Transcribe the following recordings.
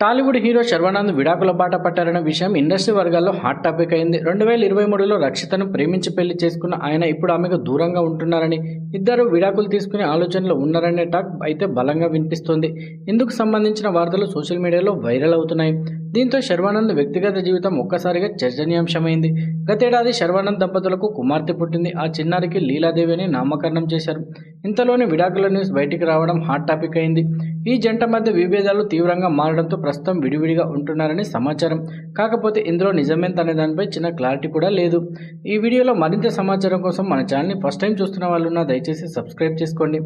Tollywood hero Sharwanand విడాకుల బాట పట్టారన్న విషయం ఇండస్ట్రీ వర్గాల్లో హాట్ టాపిక్ అయింది. రెండు వేల ఇరవై మూడులో రక్షితను ప్రేమించి పెళ్ళి చేసుకున్న ఆయన ఇప్పుడు ఆమెకు దూరంగా ఉంటున్నారని ఇద్దరు విడాకులు తీసుకునే ఆలోచనలో ఉన్నారనే టాక్ అయితే బలంగా వినిపిస్తోంది. ఇందుకు సంబంధించిన వార్తలు సోషల్ మీడియాలో వైరల్ అవుతున్నాయి. దీంతో శర్వానంద్ వ్యక్తిగత జీవితం ఒక్కసారిగా చర్చనీయాంశమైంది. గతేడాది శర్వానంద్ దంపతులకు కుమార్తె పుట్టింది. ఆ చిన్నారికి లీలాదేవి అని నామకరణం చేశారు. ఇంతలోనే విడాకుల న్యూస్ బయటికి రావడం హాట్ టాపిక్ అయింది. ఈ జంట మధ్య విభేదాలు తీవ్రంగా మారడంతో ప్రస్తుతం విడివిడిగా ఉంటున్నారని సమాచారం. కాకపోతే ఇందులో నిజమేంత అనే దానిపై చిన్న క్లారిటీ కూడా లేదు. ఈ వీడియోలో మరింత సమాచారం కోసం మన ఛానల్ని ఫస్ట్ టైం చూస్తున్న వాళ్ళు ఉన్నా దయచేసి సబ్స్క్రైబ్ చేసుకోండి.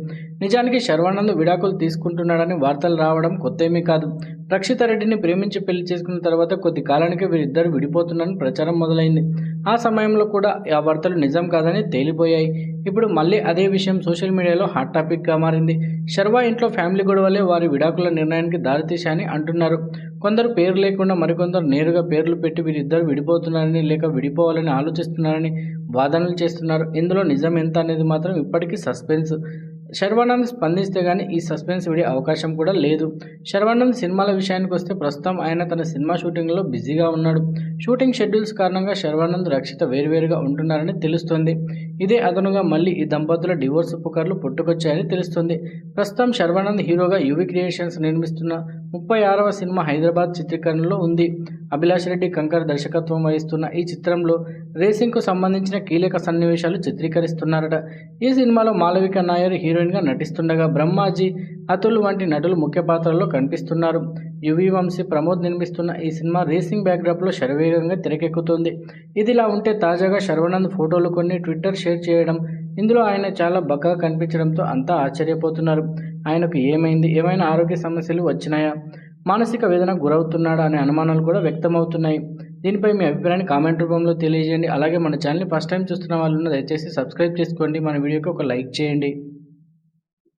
నిజానికి శర్వానంద్ విడాకులు తీసుకుంటున్నాడని వార్తలు రావడం కొత్త ఏమీ కాదు. రక్షిత రెడ్డిని ప్రేమించి పెళ్ళి చేసుకున్న తర్వాత కొద్ది కాలానికి వీరిద్దరు విడిపోతున్నారని ప్రచారం మొదలైంది. ఆ సమయంలో కూడా ఆ వార్తలు నిజం కాదని తేలిపోయాయి. ఇప్పుడు మళ్ళీ అదే విషయం సోషల్ మీడియాలో హాట్ టాపిక్గా మారింది. శర్వా ఇంట్లో ఫ్యామిలీ గొడవలే వారి విడాకుల నిర్ణయానికి దారితీశాయని అంటున్నారు. కొందరు పేరు లేకుండా మరికొందరు నేరుగా పేర్లు పెట్టి వీరిద్దరు విడిపోతున్నారని లేక విడిపోవాలని ఆలోచిస్తున్నారని వాదనలు చేస్తున్నారు. ఇందులో నిజం ఎంత అనేది మాత్రం ఇప్పటికీ సస్పెన్స్. శర్వానంద్ స్పందిస్తే కానీ ఈ సస్పెన్స్ విడే అవకాశం కూడా లేదు. శర్వానంద్ సినిమాల విషయానికి వస్తే ప్రస్తుతం ఆయన తన సినిమా షూటింగ్లో బిజీగా ఉన్నాడు. షూటింగ్ షెడ్యూల్స్ కారణంగా శర్వానంద్ రక్షిత వేరువేరుగా ఉంటున్నారని తెలుస్తోంది. ఇదే అదనుగా మళ్ళీ ఈ దంపతుల డివోర్స్ పుకార్లు పుట్టుకొచ్చాయని తెలుస్తుంది. ప్రస్తుతం శర్వానంద్ హీరోగా యువి క్రియేషన్స్ నిర్మిస్తున్న ముప్పై ఆరవ సినిమా హైదరాబాద్ చిత్రీకరణలో ఉంది. అభిలాష్ రెడ్డి కంకర్ దర్శకత్వం వహిస్తున్న ఈ చిత్రంలో రేసింగ్కు సంబంధించిన కీలక సన్నివేశాలు చిత్రీకరిస్తున్నారట. ఈ సినిమాలో మాలవిక నాయర్ హీరోయిన్గా నటిస్తుండగా బ్రహ్మాజీ అతుల్ వంటి నటులు ముఖ్య పాత్రల్లో కనిపిస్తున్నారు. యువి వంశీ ప్రమోద్ నిర్మిస్తున్న ఈ సినిమా రేసింగ్ బ్యాక్డ్రాప్లో శరవేగంగా తెరకెక్కుతుంది. ఇదిలా ఉంటే తాజాగా శర్వనంద్ ఫోటోలు కొన్ని ట్విట్టర్ షేర్ చేయడం ఇందులో ఆయన చాలా బక్కగా కనిపించడంతో అంతా ఆశ్చర్యపోతున్నారు. ఆయనకు ఏమైంది? ఏమైనా ఆరోగ్య సమస్యలు వచ్చినాయా? మానసిక వేదన గురవుతున్నాడా అనే అనుమానాలు కూడా వ్యక్తమవుతున్నాయి. దీనిపై మీ అభిప్రాయాన్ని కామెంట్ రూపంలో తెలియజేయండి. అలాగే మన ఛానల్ని ఫస్ట్ టైం చూస్తున్న వాళ్ళు దయచేసి సబ్స్క్రైబ్ చేసుకోండి. మన వీడియోకి ఒక లైక్ చేయండి.